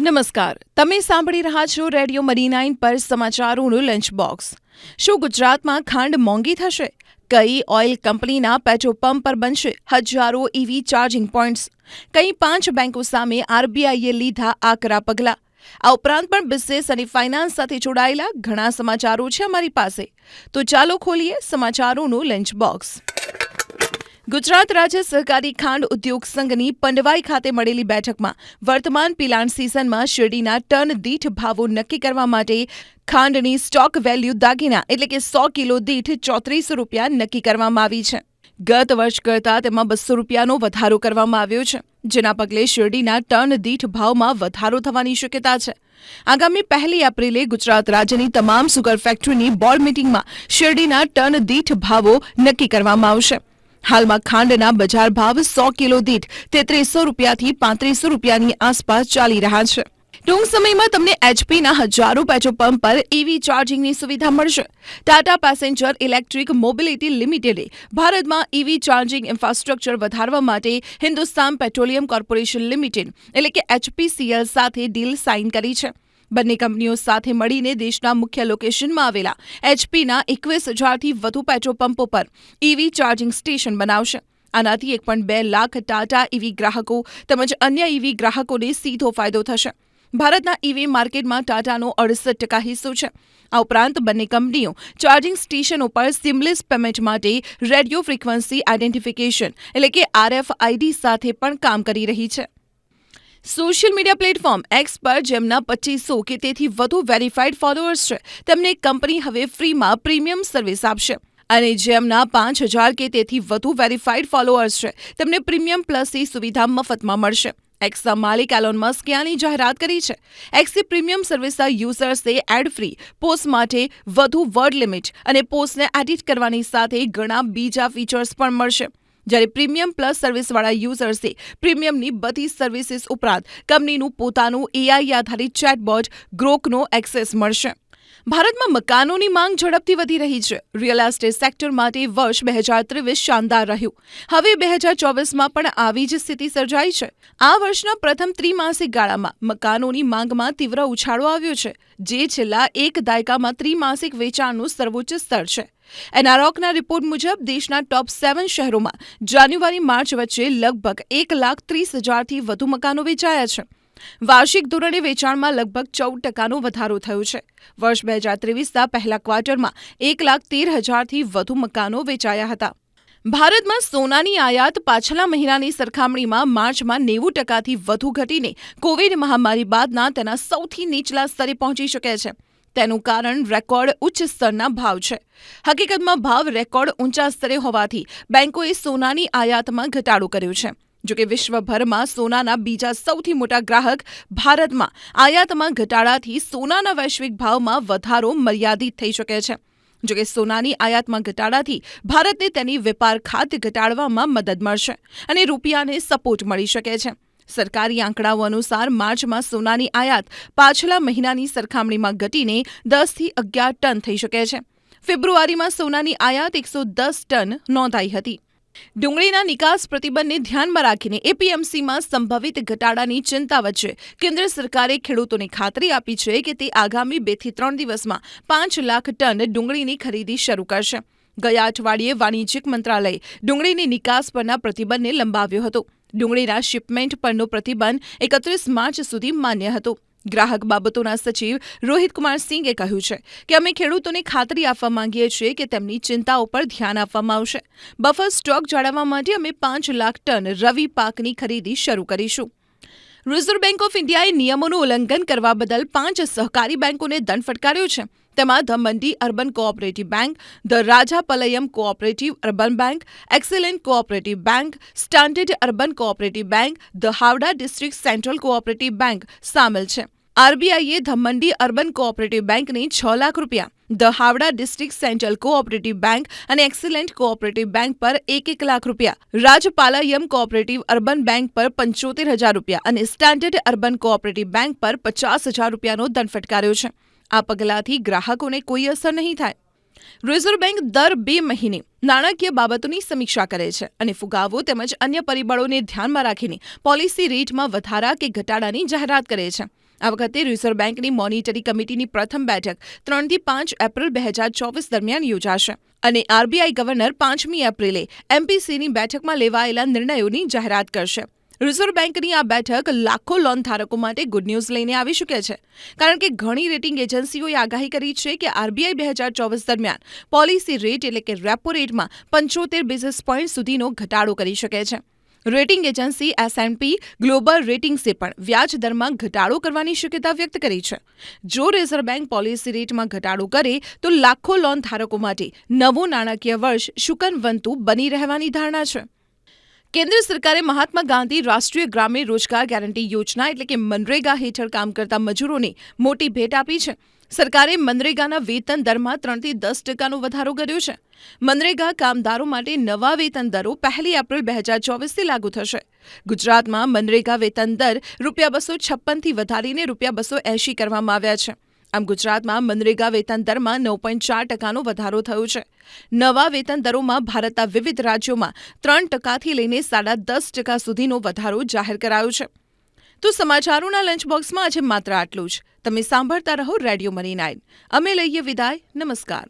નમસ્કાર. તમે સાંભળી રહ્યા છો રેડિયો મરી નાઇન પર સમાચારોનું લંચ બોક્સ શું ગુજરાતમાં ખાંડ મોંઘી થશે? કઈ ઓઇલ કંપનીના પેટ્રોલ પંપ પર બનશે હજારો ઈવી ચાર્જિંગ પોઈન્ટ્સ કઈ પાંચ બેંકો સામે આરબીઆઈએ લીધા આકરા પગલાં? આ ઉપરાંત પણ બિઝનેસ અને ફાઇનાન્સ સાથે જોડાયેલા ઘણા સમાચારો છે અમારી પાસે. તો ચાલો ખોલીએ સમાચારોનું લંચ બોક્સ ગુજરાત રાજ્ય સહકારી ખાંડ ઉદ્યોગ સંઘની પંડવાઈ ખાતે મળેલી બેઠકમાં વર્તમાન પિલાણ સિઝનમાં શેરડીના ટન દીઠ ભાવો નક્કી કરવા માટે ખાંડની સ્ટોક વેલ્યુ દાગીના એટલે કે સો કિલો દીઠ ચોત્રીસો રૂપિયા નક્કી કરવામાં આવી છે. ગત વર્ષ કરતાં તેમાં બસો રૂપિયાનો વધારો કરવામાં આવ્યો છે, જેના પગલે શેરડીના ટન દીઠ ભાવમાં વધારો થવાની શક્યતા છે. આગામી પહેલી એપ્રિલે ગુજરાત રાજ્યની તમામ સુગર ફેક્ટરીની બોર્ડ મિટિંગમાં શેરડીના ટન દીઠ ભાવો નક્કી કરવામાં આવશે. હાલમાં ખાંડના બજાર ભાવ સો કિલો દીઠ તેત્રીસો રૂપિયાથી પાંત્રીસો રૂપિયાની આસપાસ ચાલી રહ્યા છે. ટૂંક સમયમાં તમને એચપીના હજારો પેટ્રોલ પંપ પર ઈવી ચાર્જિંગની સુવિધા મળશે. ટાટા પેસેન્જર ઇલેક્ટ્રિક મોબિલિટી લિમિટેડે ભારતમાં ઈવી ચાર્જિંગ ઇન્ફ્રાસ્ટ્રક્ચર વધારવા માટે હિન્દુસ્તાન પેટ્રોલિયમ કોર્પોરેશન લિમિટેડ, એટલે કે એચપીસીએલ સાથે ડીલ સાઇન કરી છે. બંને કંપનીઓ સાથે મળીને દેશના મુખ્ય લોકેશનમાં આવેલા એચપીના એકવીસ હજારથી વધુ પેટ્રોલ પંપો પર ઈવી ચાર્જિંગ સ્ટેશન બનાવશે. આનાથી એક પણ બે લાખ ટાટા ઈવી ગ્રાહકો તેમજ અન્ય ઈવી ગ્રાહકોને સીધો ફાયદો થશે. ભારતના ઇવી માર્કેટમાં ટાટાનો અડસઠ ટકા હિસ્સો છે. આ ઉપરાંત બંને કંપનીઓ ચાર્જિંગ સ્ટેશનો પર સિમલેસ પેમેન્ટ માટે રેડિયો ફ્રીક્વન્સી આઇડેન્ટિફિકેશન એટલે કે આરએફઆઈડી સાથે પણ કામ કરી રહી છે. સોશિયલ મીડિયા પ્લેટફોર્મ એક્સ પર જેમના પચીસો કે તેથી વધુ વેરીફાઈડ ફોલોઅર્સ છે, તેમને કંપની હવે ફ્રીમાં પ્રીમિયમ સર્વિસ આપશે. અને જેમના પાંચ હજાર કે તેથી વધુ વેરીફાઈડ ફોલોઅર્સ છે, તેમને પ્રીમિયમ પ્લસની સુવિધા મફતમાં મળશે. એક્સના માલિક એલોન મસ્કે આની જાહેરાત કરી છે? એક્સી પ્રીમિયમ સર્વિસના યુઝર્સે એડ ફ્રી પોસ્ટ માટે વધુ વર્ડ લિમિટ અને પોસ્ટને એડિટ કરવાની સાથે ઘણા બીજા ફીચર્સ પણ મળશે. જ્યારે પ્રીમિયમ પ્લસ સર્વિસવાળા યુઝર્સે પ્રીમિયમની બધી સર્વિસીસ ઉપરાંત કંપનીનું પોતાનું એઆઈ આધારિત ચેટબોટ ગ્રોકનો એક્સેસ મળશે. ભારતમાં મકાનોની માંગ ઝડપથી વધી રહી છે. રિયલ એસ્ટેટ સેક્ટર માટે વર્ષ બે હજાર ત્રેવીસ શાનદાર રહ્યું. હવે બે હજાર ચોવીસમાં પણ આવી જ સ્થિતિ સર્જાઈ છે. આ વર્ષના પ્રથમ ત્રિમાસિક ગાળામાં મકાનોની માંગમાં તીવ્ર ઉછાળો આવ્યો છે, જે છેલ્લા એક દાયકામાં ત્રિમાસિક વેચાણનું સર્વોચ્ચ સ્તર છે. એનારોકના રિપોર્ટ મુજબ દેશના ટોપ સેવન શહેરોમાં જાન્યુઆરી, માર્ચ વચ્ચે લગભગ એક લાખ ત્રીસ હજારથી વધુ મકાનો વેચાયા છે. વાર્ષિક ધોરણે વેચાણમાં લગભગ ચૌદ ટકાનો વધારો થયો છે. વર્ષ બે હજાર ત્રેવીસના પહેલા ક્વાર્ટરમાં એક લાખ તેર હજારથી વધુ મકાનો વેચાયા હતા. ભારતમાં સોનાની આયાત પાછલા મહિનાની સરખામણીમાં માર્ચમાં નેવું ટકાથી વધુ ઘટીને કોવિડ મહામારી બાદના તેના સૌથી નીચલા સ્તરે પહોંચી શકે છે. તેનું કારણ રેકોર્ડ ઉચ્ચ સ્તરના ભાવ છે. હકીકતમાં ભાવ રેકોર્ડ ઊંચા સ્તરે હોવાથી બેંકોએ સોનાની આયાતમાં ઘટાડો કર્યો છે. જોકે વિશ્વભરમાં સોનાના બીજા સૌથી મોટા ગ્રાહક ભારતમાં આયાતમાં ઘટાડાથી સોનાના વૈશ્વિક ભાવમાં વધારો મર્યાદિત થઈ શકે છે. જોકે સોનાની આયાતમાં ઘટાડાથી ભારતને તેની વેપાર ખાત ઘટાડવામાં મદદ મળશે અને રૂપિયાને સપોર્ટ મળી શકે છે. સરકારી આંકડાઓ અનુસાર માર્ચમાં સોનાની આયાત પાછલા મહિનાની સરખામણીમાં ઘટીને દસથી અગિયાર ટન થઈ શકે છે. ફેબ્રુઆરીમાં સોનાની આયાત એકસો દસ ટન નોંધાઈ હતી. ડુંગળીના નિકાસ પ્રતિબંધને ધ્યાનમાં રાખીને એપીએમસીમાં સંભવિત ઘટાડાની ચિંતા વચ્ચે કેન્દ્ર સરકારે ખેડૂતોને ખાતરી આપી છે કે તે આગામી બેથી ત્રણ દિવસમાં પાંચ લાખ ટન ડુંગળીની ખરીદી શરૂ કરશે. ગયા અઠવાડિયે વાણિજ્યિક મંત્રાલયે ડુંગળીની નિકાસ પરના પ્રતિબંધને લંબાવ્યો હતો. ડુંગળીના શિપમેન્ટ પરનો પ્રતિબંધ એકત્રીસ માર્ચ સુધી માન્ય હતો. ગ્રાહક બાબતોના સચિવ રોહિત કુમાર સિંઘે કહ્યું છે કે અમે ખેડૂતોને ખાતરી આપવા માંગીએ છીએ કે તેમની ચિંતાઓ પર ધ્યાન આપવામાં આવશે. બફર સ્ટોક જાળવવા માટે અમે પાંચ લાખ ટન રવિ પાકની ખરીદી શરૂ કરીશું. રિઝર્વ બેંક ઓફ ઇન્ડિયાએ નિયમોનું ઉલ્લંઘન કરવા બદલ પાંચ સહકારી બેંકોને દંડ ફટકાર્યો છે. તેમાં Dhamandi urban cooperative bank, the Rajapalayam cooperative urban bank, excellent cooperative bank, standard urban cooperative bank, the Howrah district central cooperative bank સામેલ છે. આરબીઆઈએ ધમંડી મંડી અર્બન કોઓપરેટિવ બેંકને છ લાખ રૂપિયા, the Howrah district central cooperative bank અને એક્સેલેન્ટ કોઓપરેટિવ બેંક પર એક એક લાખ રૂપિયા, રાજપાલયમ કોઓપરેટિવ અર્બન બેંક પર પંચોતેર હજાર રૂપિયા અને સ્ટાન્ડર્ડ અર્બન કોઓપરેટિવ બેંક પર પચાસ હજાર રૂપિયાનો દંડ ફટકાર્યો છે. આ પગલાંથી ગ્રાહકોને કોઈ અસર નહીં થાય. રિઝર્વ બેંક દર બે મહિને નાણાકીય બાબતોની સમીક્ષા કરે છે અને ફુગાવો તેમજ અન્ય પરિબળોને ધ્યાનમાં રાખીને પોલિસી રેટમાં વધારા કે ઘટાડાની જાહેરાત કરે છે. આ વખતે રિઝર્વ બેંકની મોનિટરી કમિટીની પ્રથમ બેઠક ત્રણથી પાંચ એપ્રિલ બે હજાર ચોવીસ દરમિયાન યોજાશે અને આરબીઆઈ ગવર્નર પાંચમી એપ્રિલે એમપીસીની બેઠકમાં લેવાયેલા નિર્ણયોની જાહેરાત કરશે. રિઝર્વ બેંકની આ બેઠક લાખો લોન ધારકો માટે ગુડ ન્યૂઝ લઈને આવી શકે છે. કારણ કે ઘણી રેટિંગ એજન્સીઓએ આગાહી કરી છે કે આરબીઆઈ બે હજાર ચોવીસ દરમિયાન પોલિસી રેટ એટલે કે રેપો રેટમાં પંચોતેર બેઝિસ પોઈન્ટ સુધીનો ઘટાડો કરી શકે છે. Rating agency S and P global રેટિંગ્સે પણ વ્યાજ દરમાં ઘટાડો કરવાની શક્યતા વ્યક્ત કરી છે. જો રિઝર્વ બેંક પોલિસી રેટમાં ઘટાડો કરે, તો લાખો લોન ધારકો માટે નવું નાણાકીય વર્ષ શુકનવંતુ બની રહેવાની ધારણા છે. કેન્દ્ર સરકારે મહાત્મા ગાંધી રાષ્ટ્રીય ગ્રામીણ રોજગાર ગેરંટી યોજના એટલે કે મનરેગા હેઠળ કામ કરતા મજૂરોને મોટી ભેટ આપી છે. સરકારે મનરેગાના વેતન દરમાં ત્રણથી દસ ટકાનો વધારો કર્યો છે. મનરેગા કામદારો માટે નવા વેતન દરો પહેલી એપ્રિલ બે હજાર ચોવીસથી લાગુ થશે. ગુજરાતમાં મનરેગા વેતન દર રૂપિયા બસો છપ્પનથી વધારીને રૂપિયા બસો એંશી કરવામાં આવ્યા છે. આમ ગુજરાતમાં મનરેગા વેતન દરમાં નવ પોઈન્ટ ચાર ટકાનો વધારો થયો છે. નવા વેતન દરોમાં ભારતના વિવિધ રાજ્યોમાં ત્રણ ટકાથી લઈને સાડા દસ ટકા સુધીનો વધારો જાહેર કરાયો છે. તો સમાચારોના લંચ બોક્સમાં આજે માત્ર આટલું જ. તમે સાંભળતા રહો રેડિયો મની નાઇન. અમે લઈએ વિદાય. નમસ્કાર.